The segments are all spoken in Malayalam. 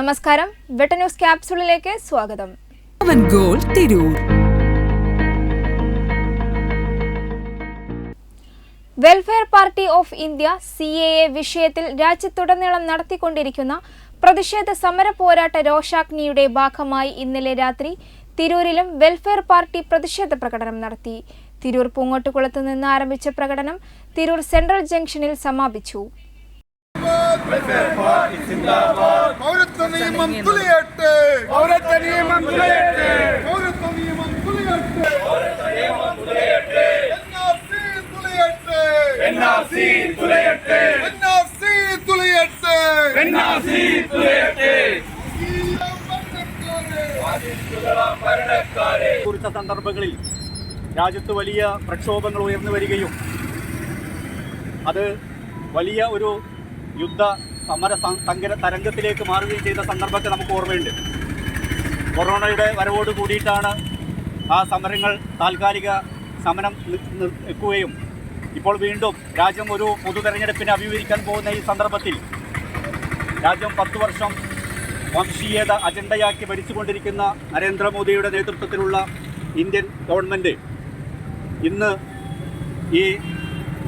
നമസ്കാരം. വെട്ട ന്യൂസ് ക്യാപ്സൂളിലേക്ക് സ്വാഗതം. Goal Tirur. Welfare party of India C A A വിഷയത്തിൽ രാജ്യത്തുടനീളം നടത്തിക്കൊണ്ടിരിക്കുന്ന പ്രതിഷേധ സമര പോരാട്ട രോഷാഗ്നിയുടെ ഭാഗമായി ഇന്നലെ രാത്രി തിരൂരിലും വെൽഫെയർ പാർട്ടി പ്രതിഷേധ പ്രകടനം നടത്തി. തിരൂർ പൂങ്ങോട്ടുകുളത്ത് നിന്ന് ആരംഭിച്ച പ്രകടനം തിരൂർ സെൻട്രൽ ജംഗ്ഷനിൽ സമാപിച്ചു. പൗരത്വ നിയമം തുളിയട്ടെ പൗരത്വ നിയമം തുളിയട്ടെ പൗരത്വ നിയമം തുളിയട്ടെ എൻആർസി തുളിയട്ടെ എൻആർസി തുളിയട്ടെ എൻആർസി തുളിയട്ടെ എൻആർസി തുളിയട്ടെ കുറിച്ച സന്ദർഭങ്ങളിൽ രാജ്യത്ത് വലിയ പ്രക്ഷോഭങ്ങൾ ഉയർന്നു വരികയും അത് വലിയ ഒരു യുദ്ധ സമര തങ്കര തരംഗത്തിലേക്ക് മാറുകയും ചെയ്ത സന്ദർഭത്തെ നമുക്ക് ഓർമ്മയുണ്ട്. കൊറോണയുടെ വരവോട് കൂടിയിട്ടാണ് ആ സമരങ്ങൾ താൽക്കാലിക സമരം നിൽക്കുകയും ഇപ്പോൾ വീണ്ടും രാജ്യം ഒരു പൊതു തെരഞ്ഞെടുപ്പിനെ അഭിമുഖീകരിക്കാൻ പോകുന്ന ഈ സന്ദർഭത്തിൽ രാജ്യം പത്ത് വർഷം വംശീയത അജണ്ടയാക്കി ഭരിച്ചുകൊണ്ടിരിക്കുന്ന നരേന്ദ്രമോദിയുടെ നേതൃത്വത്തിലുള്ള ഇന്ത്യൻ ഗവൺമെന്റ് ഇന്ന് ഈ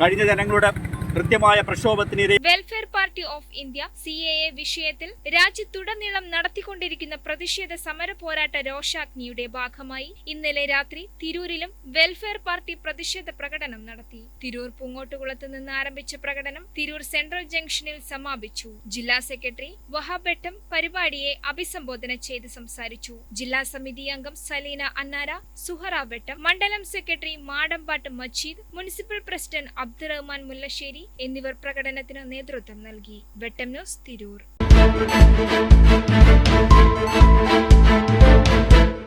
കഴിഞ്ഞ ജനങ്ങളുടെ കൃത്യമായ പ്രക്ഷോഭത്തിനെതിരെ welfare party of India C A A വിഷയത്തിൽ രാജ്യത്തുടനീളം നടത്തിക്കൊണ്ടിരിക്കുന്ന പ്രതിഷേധ സമര പോരാട്ട രോഷാഗ്നിയുടെ ഭാഗമായി ഇന്നലെ രാത്രി തിരൂരിലും വെൽഫെയർ പാർട്ടി പ്രതിഷേധ പ്രകടനം നടത്തി. തിരൂർ പൂങ്ങോട്ടുകുളത്ത് നിന്ന് ആരംഭിച്ച പ്രകടനം തിരൂർ സെൻട്രൽ ജംഗ്ഷനിൽ സമാപിച്ചു. ജില്ലാ സെക്രട്ടറി വഹാബെട്ടം പരിപാടിയെ അഭിസംബോധന ചെയ്ത് സംസാരിച്ചു. ജില്ലാ സമിതി അംഗം സലീന അന്നാര സുഹറ വെട്ടം മണ്ഡലം secretary Madambattu Majeed municipal president Abdurahman Mullassery എന്നിവർ പ്രകടനത്തിന് നേതൃത്വം നൽകി. വെട്ടം ന്യൂസ് തിരൂർ.